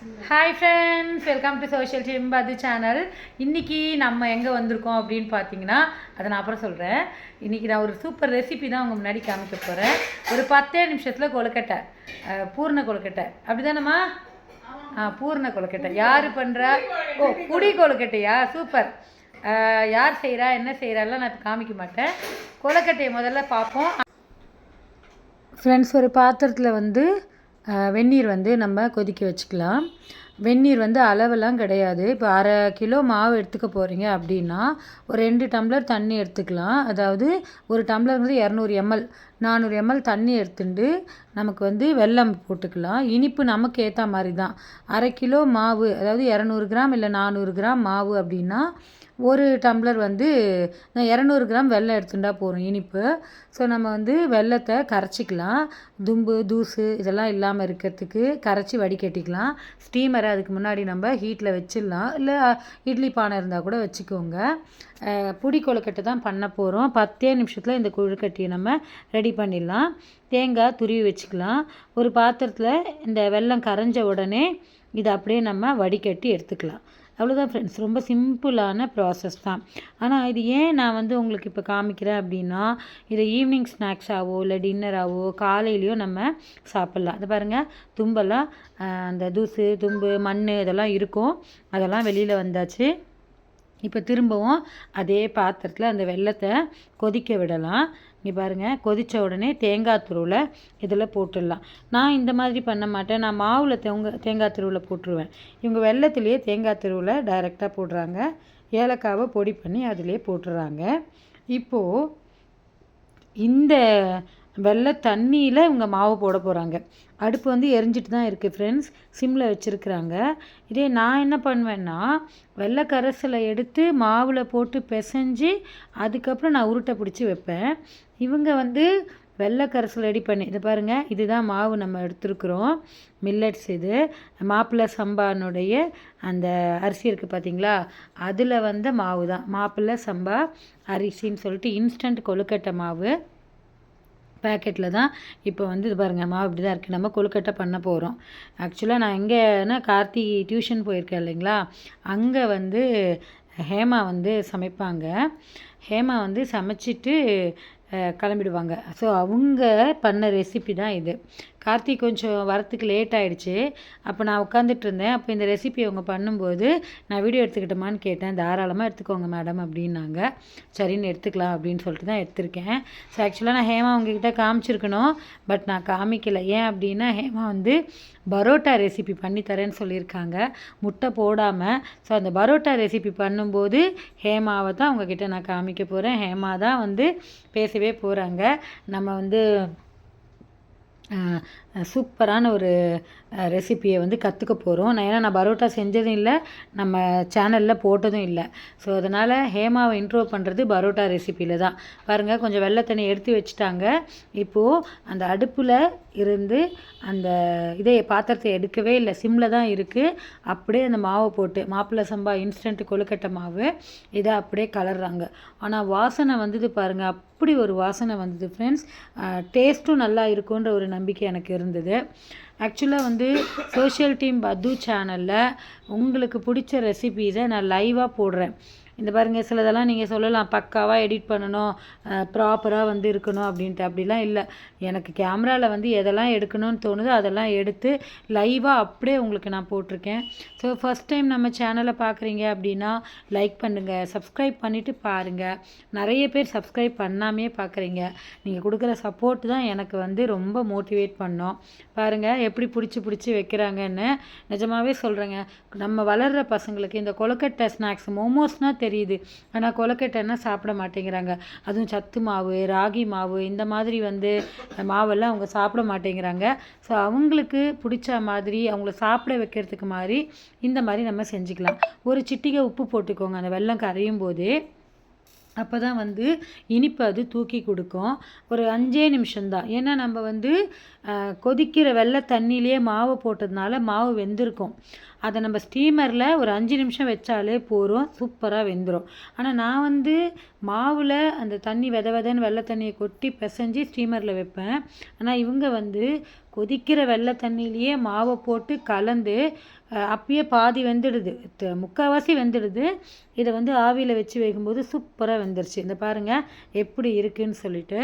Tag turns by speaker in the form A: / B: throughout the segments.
A: Hi friends welcome to social team channel இன்றைக்கி நம்ம எங்கே வந்திருக்கோம் அப்படின்னு பார்த்தீங்கன்னா அதை நான் அப்புறம் சொல்கிறேன் இன்றைக்கி நான் ஒரு சூப்பர் ரெசிபி தான் உங்கள் முன்னாடி காமிக்க போகிறேன் ஒரு பத்தே நிமிஷத்தில் கொழுக்கட்டை பூர்ண கொழுக்கட்டை. அப்படி தானேம்மா ஆ பூர்ண கொழுக்கட்டை. யார் பண்ணுறா ஓ குடி கொழுக்கட்டையா? சூப்பர் யார் செய்கிறா என்ன செய்கிறாலாம் நான் இப்போ காமிக்க மாட்டேன். கொழுக்கட்டையை முதல்ல பார்ப்போம். ஃப்ரெண்ட்ஸ் ஒரு பாத்திரத்தில் வந்து வெந்நீர் வந்து நம்ம கொதிக்க வச்சுக்கலாம். வெந்நீர் வந்து அளவெல்லாம் கிடையாது. இப்போ அரை கிலோ மாவு எடுத்துக்க போகிறீங்க அப்படின்னா ஒரு ரெண்டு டம்ளர் தண்ணி எடுத்துக்கலாம். அதாவது ஒரு டம்ளர் வந்து இரநூறு எம்எல் நானூறு எம்எல் தண்ணி எடுத்துட்டு நமக்கு வந்து வெல்லம் போட்டுக்கலாம். இனிப்பு நமக்கு ஏற்ற மாதிரி தான் அரை கிலோ மாவு அதாவது இரநூறு கிராம் இல்லை நானூறு கிராம் மாவு அப்படின்னா ஒரு டம்ளர் வந்து இரநூறு கிராம் வெல்லம் எடுத்துட்டா போதும் இனிப்பு. ஸோ நம்ம வந்து வெல்லத்தை கரைச்சிக்கலாம். தும்பு தூசு இதெல்லாம் இல்லாமல் இருக்கிறதுக்கு கரைச்சி வடிகட்டிக்கலாம். ஸ்டீமரை அதுக்கு முன்னாடி நம்ம ஹீட்டில் வச்சிடலாம். இல்லை இட்லி பானை இருந்தால் கூட வச்சுக்கோங்க. புடி கொழுக்கட்டை தான் பண்ண போகிறோம் பத்தே நிமிஷத்தில் இந்த கொழுக்கட்டையை நம்ம ரெடி பண்ணிடலாம். தேங்காய் துருவி வச்சுக்கலாம். ஒரு பாத்திரத்தில் இந்த வெல்லம் கரைஞ்ச உடனே இதை அப்படியே நம்ம வடிகட்டி எடுத்துக்கலாம். அவ்வளோதான் ஃப்ரெண்ட்ஸ் ரொம்ப சிம்பிளான ப்ராசஸ் தான். ஆனால் இது ஏன் நான் வந்து உங்களுக்கு இப்போ காமிக்கிறேன் அப்படின்னா இதை ஈவினிங் ஸ்நாக்ஸாகவோ இல்லை டின்னராகவோ காலையிலையோ நம்ம சாப்பிட்லாம். அது பாருங்கள் தும்பெல்லாம் அந்த தூசு தும்பு மண் இதெல்லாம் இருக்கும். அதெல்லாம் வெளியில் வந்தாச்சு. இப்போ திரும்பவும் அதே பாத்திரத்தில் அந்த வெல்லத்தை கொதிக்க விடலாம். இங்கே பாருங்கள் கொதித்த உடனே தேங்காய் துருவில் இதில் போட்டுடலாம். நான் இந்த மாதிரி பண்ண மாட்டேன். நான் மாவில் தேங்க தேங்காய் துருவில் போட்டுருவேன். இவங்க வெள்ளத்துலேயே தேங்காய் துருவில் டைரெக்டாக போடுறாங்க. ஏலக்காவை பொடி பண்ணி அதிலே போட்டுடுறாங்க இப்போது இந்த வெள்ளை தண்ணியில் இவங்க மாவு போட போகிறாங்க அடுப்பு வந்து எரிஞ்சிட்டு தான் இருக்குது ஃப்ரெண்ட்ஸ் சிம்மில் வச்சுருக்குறாங்க. இதே நான் என்ன பண்ணுவேன்னா வெள்ளை கரைசலை எடுத்து மாவில் போட்டு பிசைஞ்சு அதுக்கப்புறம் நான் உருட்டை பிடிச்சி வைப்பேன். இவங்க வந்து வெள்ளை கரைசல் ரெடி பண்ணி இதை பாருங்கள் இதுதான் மாவு நம்ம எடுத்துருக்குறோம். மில்லட்ஸ் இது. மாப்பிள்ளை சம்பானுடைய அந்த அரிசி இருக்குது பார்த்தீங்களா அதில் வந்த மாவு தான் மாப்பிள்ளை சம்பா அரிசின்னு சொல்லிட்டு இன்ஸ்டன்ட் கொழுக்கட்டை மாவு. பேக்கெட்டில் தான் இப்போ வந்து இது பாருங்கள் மாவு இப்படி தான் இருக்குது நம்ம கொழுக்கட்டை பண்ண போகிறோம் ஆக்சுவலாக நான் எங்கேனா கார்த்தி டியூஷன் போயிருக்கேன் இல்லைங்களா? அங்கே வந்து ஹேமா வந்து சமைப்பாங்க. ஹேமா வந்து சமைச்சிட்டு கிளம்பிடுவாங்க. ஸோ அவங்க பண்ண ரெசிபி தான் இது. கார்த்திக் கொஞ்சம் வரத்துக்கு லேட் ஆயிடுச்சு. அப்போ நான் உட்காந்துட்டு இருந்தேன். அப்போ இந்த ரெசிபி அவங்க பண்ணும்போது நான் வீடியோ எடுத்துக்கிட்டோமான்னு கேட்டேன். தாராளமாக எடுத்துக்கோங்க மேடம் அப்படின்னாங்க. சரின்னு எடுத்துக்கலாம் அப்படின்னு சொல்லிட்டு தான் எடுத்திருக்கேன். ஸோ ஆக்சுவலாக நான் ஹேமா உங்ககிட்ட காமிச்சிருக்கணும். பட் நான் காமிக்கலை. ஏன் அப்படின்னா ஹேமா வந்து பரோட்டா ரெசிபி பண்ணி தரேன்னு சொல்லியிருக்காங்க. முட்டை போடாமல் ஸோ அந்த பரோட்டா ரெசிபி பண்ணும்போது ஹேமாவை தான் அவங்கக்கிட்ட நான் காமிக்க போகிறேன் ஹேமா தான் வந்து பேசவே போகிறாங்க நம்ம வந்து சூப்பரான ஒரு ரெசிபியை வந்து கற்றுக்க போகிறோம் நான் ஏன்னா நான் பரோட்டா செஞ்சதும் இல்லை நம்ம சேனலில் போட்டதும் இல்லை. ஸோ அதனால் ஹேமாவை இன்ட்ரோ பண்ணுறது பரோட்டா ரெசிப்பியில் தான். பாருங்கள் கொஞ்சம் வெள்ளை தண்ணி எடுத்து வச்சுட்டாங்க. இப்போது அந்த அடுப்பில் இருந்து அந்த இதை பாத்திரத்தை எடுக்கவே இல்லை. சிம்மில் தான் இருக்குது அப்படியே அந்த மாவை போட்டு மாப்பிள்ளை சம்பா இன்ஸ்டன்ட் கொழுக்கட்டை மாவு இதை அப்படியே கலர்றாங்க. ஆனால் வாசனை வந்தது பாருங்கள் அப்படி ஒரு வாசனை வந்தது ஃப்ரெண்ட்ஸ் டேஸ்ட்டும் நல்லா இருக்குன்ற ஒரு நம்பிக்கை எனக்கு இருந்தது. ஆக்சுவலாக வந்து சோஷியல் டீம் பத்து சேனலில் உங்களுக்கு பிடிச்ச ரெசிபீஸை நான் லைவாக போடுறேன். இந்த பாருங்கள் சிலதெல்லாம் நீங்கள் சொல்லலாம் பக்காவாக எடிட் பண்ணணும் ப்ராப்பராக வந்து இருக்கணும் அப்படின்ட்டு. அப்படிலாம் இல்லை. எனக்கு கேமராவில் வந்து எதெல்லாம் எடுக்கணும்னு தோணுதோ அதெல்லாம் எடுத்து லைவாக அப்படியே உங்களுக்கு நான் போட்டிருக்கேன். ஸோ ஃபஸ்ட் டைம் நம்ம சேனலை பார்க்குறீங்க அப்படின்னா லைக் பண்ணுங்கள் சப்ஸ்கிரைப் பண்ணிவிட்டு பாருங்கள் நிறைய பேர் சப்ஸ்கிரைப் பண்ணாமே பார்க்குறீங்க. நீங்கள் கொடுக்குற சப்போர்ட் தான் எனக்கு வந்து ரொம்ப மோட்டிவேட் பண்ணோம். பாருங்கள் எப்படி பிடிச்சி பிடிச்சி வைக்கிறாங்கன்னு. நிஜமாகவே சொல்கிறேங்க நம்ம வளர்கிற பசங்களுக்கு இந்த கொழுக்கட்டை ஸ்நாக்ஸ் மோமோஸ்னால் தெரியுது. ஆனால் கொலக்கட்டைன்னா சாப்பிட மாட்டேங்கிறாங்க. அதுவும் சத்து மாவு ராகி மாவு இந்த மாதிரி வந்து மாவெல்லாம் அவங்க சாப்பிட மாட்டேங்கிறாங்க. ஸோ அவங்களுக்கு பிடிச்ச மாதிரி அவங்கள சாப்பிட வைக்கிறதுக்கு மாதிரி இந்த மாதிரி நம்ம செஞ்சுக்கலாம். ஒரு சிட்டிகை உப்பு போட்டுக்கோங்க. அந்த வெள்ளம் கரையும் போது அப்போ தான் வந்து இனிப்பு அது தூக்கி கொடுக்கும். ஒரு அஞ்சே நிமிஷம்தான். ஏன்னா நம்ம வந்து கொதிக்கிற வெள்ளை தண்ணியிலேயே மாவு போட்டதுனால மாவு வெந்திருக்கும். அதை நம்ம ஸ்டீமரில் ஒரு அஞ்சு நிமிஷம் வச்சாலே போதும் சூப்பராக வெந்துடும் ஆனால் நான் வந்து மாவில் அந்த தண்ணி வித விதன்னு வெள்ளை தண்ணியை கொட்டி பிசைஞ்சு ஸ்டீமரில் வைப்பேன். ஆனால் இவங்க வந்து கொதிக்கிற வெள்ளை தண்ணியிலேயே மாவை போட்டு கலந்து அப்பயே பாதி வெந்துடுது. முக்கால்வாசி வெந்துடுது. இதை வந்து ஆவியில் வச்சு வைக்கும்போது சூப்பராக வெந்துருச்சு. இந்த பாருங்கள் எப்படி இருக்குதுன்னு சொல்லிட்டு.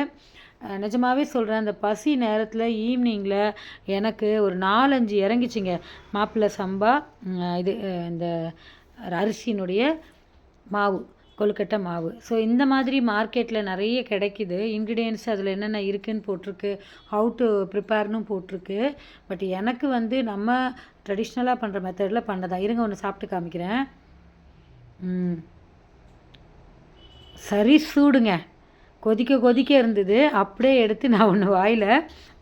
A: நிஜமாகவே சொல்கிறேன் அந்த பசி நேரத்தில் ஈவினிங்கில் எனக்கு ஒரு நாலஞ்சு இறங்கிச்சிங்க. மாப்பிள்ளை சம்பா இது இந்த அரிசியினுடைய மாவு கொழுக்கட்டை மாவு. ஸோ இந்த மாதிரி மார்க்கெட்டில் நிறைய கிடைக்குது. இன்க்ரீடியன்ஸ் அதில் என்னென்ன இருக்குதுன்னு போட்டிருக்கு ஹவு டு ப்ரிப்பேர்னு போட்டிருக்கு. பட் எனக்கு வந்து நம்ம ட்ரெடிஷ்னலாக பண்ணுற மெத்தடில் பண்ணதா. இருங்க ஒன்று சாப்பிட்டு காமிக்கிறேன். ம். சரி சூடுங்க. கொதிக்க கொதிக்க இருந்தது. அப்படியே எடுத்து நான் ஒன்று வாயில்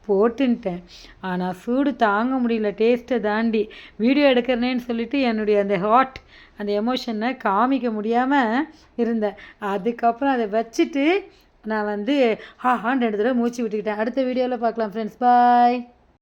A: போட்டுன்ட்டேன். ஆனால் சூடு தாங்க முடியல. டேஸ்ட்டை தாண்டி வீடியோ எடுக்கிறனேன்னு சொல்லிட்டு என்னுடைய அந்த ஹாட் அந்த எமோஷனை காமிக்க முடியாமல் இருந்தேன். அதுக்கப்புறம் அதை வச்சுட்டு நான் வந்து ஹா ஹான்னு ரெண்டு தடவை மூச்சு விட்டுக்கிட்டேன். அடுத்த வீடியோவில் பார்க்கலாம் ஃப்ரெண்ட்ஸ் பாய்